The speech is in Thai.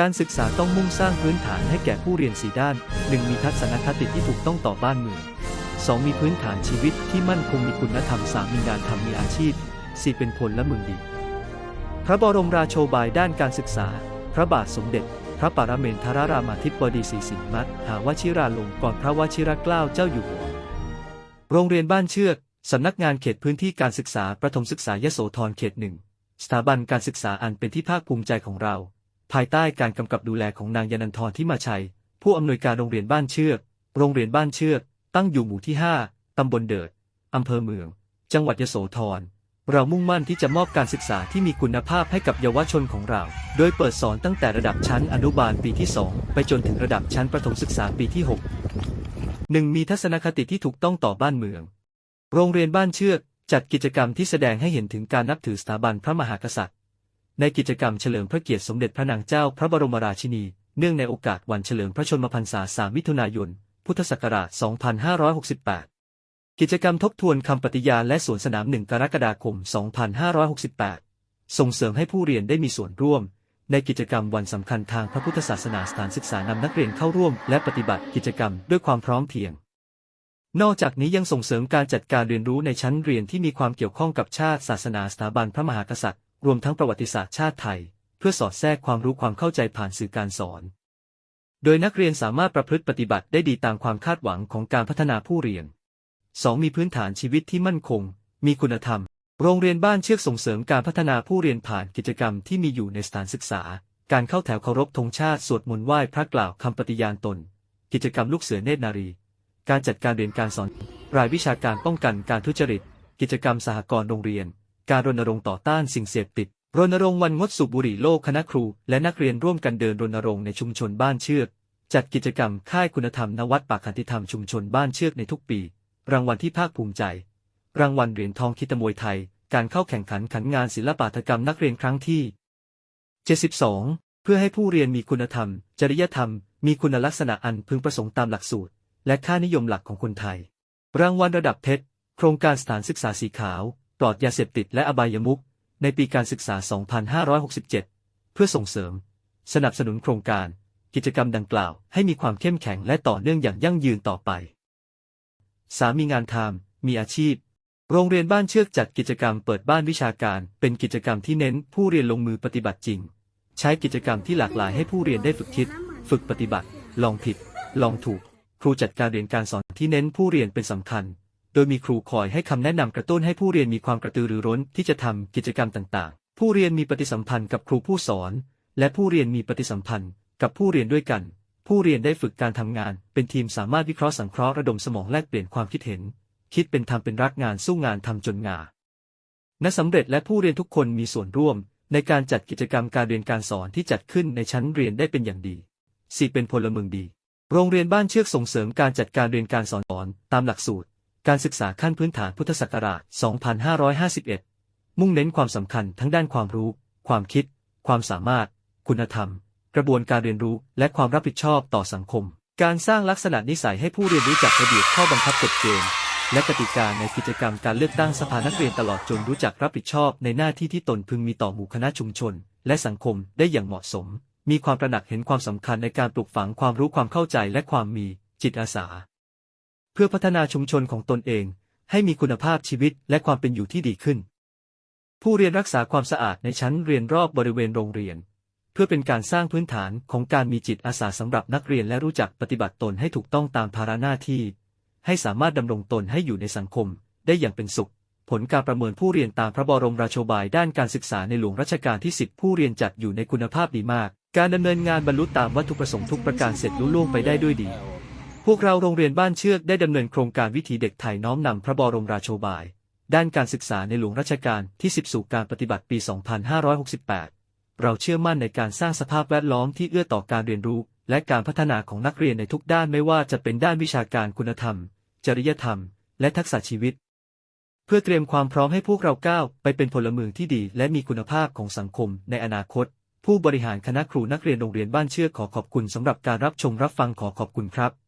การศึกษาต้องมุ่งสร้างพื้นฐานให้แก่ผู้เรียนสีด้าน 1. มีทัศนคติที่ถูกต้องต่อบ้านเมือง 2. มีพื้นฐานชีวิตที่มั่นคงมีคุณธรรม 3. มีงานทำมีอาชีพ 4. เป็นพลและเมืองดี พระบรมราโชบายด้านการศึกษา พระบาทสมเด็จ พระปรเมนทรรามาธิบดีศรีสิงห์มัตหาวชิราลงกรณพระวชิรเกล้าเจ้าอยู่หัว โรงเรียนบ้านเชือก สำนักงานเขตพื้นที่การศึกษาประถมศึกษายโสธรเขตหนึ่ง สถาบันการศึกษาอันเป็นที่ภาคภูมิใจของเรา ภายใต้การกำกับดูแลของนางยานันทรที่มาชัย ผู้อำนวยการโรงเรียนบ้านเชือก โรงเรียนบ้านเชือก ตั้งอยู่หมู่ที่ 5 ตำบลเดิดอำเภอเมือง จังหวัดยโสธร เรามุ่งมั่นที่จะมอบการศึกษาที่มีคุณภาพให้กับเยาวชนของเรา โดยเปิดสอนตั้งแต่ระดับชั้นอนุบาลปีที่ 2 ไปจนถึงระดับชั้นประถมศึกษาปีที่ 6 1. มีทัศนคติที่ถูกต้องต่อบ้านเมือง โรงเรียนบ้านเชือกจัดกิจกรรมที่แสดงให้เห็นถึงการนับถือสถาบันพระมหากษัตริย์ ในกิจกรรมเฉลิมพระเกียรติสมเด็จพระนางเจ้าพระบรมราชินี เนื่องในโอกาสวันเฉลิมพระชนมพรรษา 3 มิถุนายน พุทธศักราช 2568 กิจกรรมทบทวนคำปฏิญาณและสวนสนาม 1 กรกฎาคม 2568 ส่งเสริมให้ผู้เรียนได้มีส่วนร่วม ในกิจกรรมวันสำคัญทางพระพุทธศาสนาสถานศึกษานำนักเรียนเข้าร่วม และปฏิบัติกิจกรรมด้วยความพร้อมเพรียงนอกจากนี้ยังส่งเสริมการจัดการเรียนรู้ในชั้นเรียนที่มีความเกี่ยวข้องกับชาติศาสนาสถาบันพระมหากษัตริย์ รวมทั้งประวัติศาสตร์ชาติไทย เพื่อสอดแทรกความรู้ความเข้าใจผ่านสื่อการสอน โดยนักเรียนสามารถประพฤติปฏิบัติได้ดีตามความคาดหวังของการพัฒนาผู้เรียน 2. มีพื้นฐานชีวิตที่มั่นคง มีคุณธรรม โรงเรียนบ้านเชือกส่งเสริมการพัฒนาผู้เรียนผ่านกิจกรรมที่มีอยู่ในสถานศึกษา การเข้าแถวเคารพธงชาติสวดมนต์ไหว้พระกล่าวคำปฏิญาณตน กิจกรรมลูกเสือเนตรนารี การจัดการเรียนการสอน รายวิชาการป้องกันการทุจริต กิจกรรมสหกรณ์โรงเรียน การรณรงค์ต่อต้านสิ่งเสพติด รณรงค์วันงดสูบบุหรี่โลกคณะครู และนักเรียนร่วมกันเดินรณรงค์ในชุมชนบ้านเชือก จัดกิจกรรมค่ายคุณธรรมนวัดปากขันติธรรมชุมชนบ้านเชือกในทุกปี รางวัลที่ภาคภูมิใจ รางวัลเหรียญทองคิตมวยไทย การเข้าแข่งขันขันงานศิลปาถกรรมนักเรียนครั้งที่ 72 เพื่อให้ผู้เรียนมีคุณธรรม จริยธรรม มีคุณลักษณะอันพึงประสงค์ตามหลักสูตร และค่านิยมหลักของคนไทย รางวัลระดับเพชรโครงการสถานศึกษาสีขาว ลอดยาเสพติดและอบายมุขในปีการศึกษา 2567 เพื่อส่งเสริม สนับสนุนโครงการ กิจกรรมดังกล่าวให้มีความเข้มแข็งและต่อเนื่องอย่างยั่งยืนต่อไป สามีงานทำมีอาชีพ โรงเรียนบ้านเชือกจัดกิจกรรมเปิดบ้านวิชาการ เป็นกิจกรรมที่เน้นผู้เรียนลงมือปฏิบัติจริง ใช้กิจกรรมที่หลากหลายให้ผู้เรียนได้ฝึกคิด ฝึกปฏิบัติ ลองผิด ลองถูก ครูจัดการเรียนการสอนที่เน้นผู้เรียนเป็นสำคัญ โดยมีครูคอยให้คำแนะนำกระตุ้นให้ผู้เรียนมีความกระตือรือร้นที่จะทำกิจกรรมต่างๆ ผู้เรียนมีปฏิสัมพันธ์กับครูผู้สอน และผู้เรียนมีปฏิสัมพันธ์กับผู้เรียนด้วยกัน ผู้เรียนได้ฝึกการทำงาน เป็นทีมสามารถวิเคราะห์สังเคราะห์ระดมสมองแลกเปลี่ยนความคิดเห็น คิดเป็นทำเป็นรักงานสู้งานทำจนงาณสำเร็จและผู้เรียนทุกคนมีส่วนร่วม ในการจัดกิจกรรมการเรียนการสอนที่จัดขึ้นในชั้นเรียนได้เป็นอย่างดี 4. เป็นพลเมืองดี โรงเรียนบ้านเชือกส่งเสริมการจัดการเรียนการสอนตามหลักสูตร การศึกษาขั้นพื้นฐานพุทธศักราช 2551 มุ่งเน้นความสำคัญทั้งด้านความรู้ ความคิด ความสามารถ คุณธรรม กระบวนการเรียนรู้ และความรับผิดชอบต่อสังคม การสร้างลักษณะนิสัยให้ผู้เรียนรู้จักระเบียบข้อบังคับกฎเกณฑ์และกติกาในกิจกรรมการเลือกตั้งสภานักเรียนตลอดจนรู้จักรับผิดชอบในหน้าที่ที่ตนพึงมีต่อหมู่คณะชุมชน และสังคมได้อย่างเหมาะสม มีความตระหนักเห็นความสำคัญในการปลูกฝังความรู้ความเข้าใจและความมีจิตอาสา เพื่อพัฒนาชุมชนของตนเอง ให้มีคุณภาพชีวิตและความเป็นอยู่ที่ดีขึ้น ผู้เรียนรักษาความสะอาดในชั้นเรียนรอบบริเวณโรงเรียน เพื่อเป็นการสร้างพื้นฐานของการมีจิตอาสาสำหรับนักเรียนและรู้จักปฏิบัติตนให้ถูกต้องตามภาระหน้าที่ ให้สามารถดำรงตนให้อยู่ในสังคม ได้อย่างเป็นสุข ผลการประเมินผู้เรียนตามพระบรมราโชบายด้านการศึกษาในหลวงรัชกาลที่ 10 ผู้เรียนจัดอยู่ในคุณภาพดีมาก การดำเนินงานบรรลุตามวัตถุประสงค์ทุกประการเสร็จลุล่วงไปได้ด้วยดี พวกเราโรงเรียนบ้านเชือกได้ดำเนินโครงการวิถีเด็กไทยน้อมนำพระบรมราโชบาย ด้านการศึกษาในหลวงรัชกาลที่ 10 สู่การปฏิบัติปี 2568 เราเชื่อมั่นในการสร้างสภาพแวดล้อมที่เอื้อต่อการเรียนรู้ และการพัฒนาของนักเรียนในทุกด้านไม่ว่าจะเป็นด้านวิชาการคุณธรรม จริยธรรม และทักษะชีวิต เพื่อเตรียมความพร้อมให้พวกเราก้าวไปเป็นพลเมืองที่ดี และมีคุณภาพของสังคมในอนาคต ผู้บริหารคณะครูนักเรียนโรงเรียนบ้านเชือกขอขอบคุณสำหรับการรับชมรับฟังขอขอบคุณครับ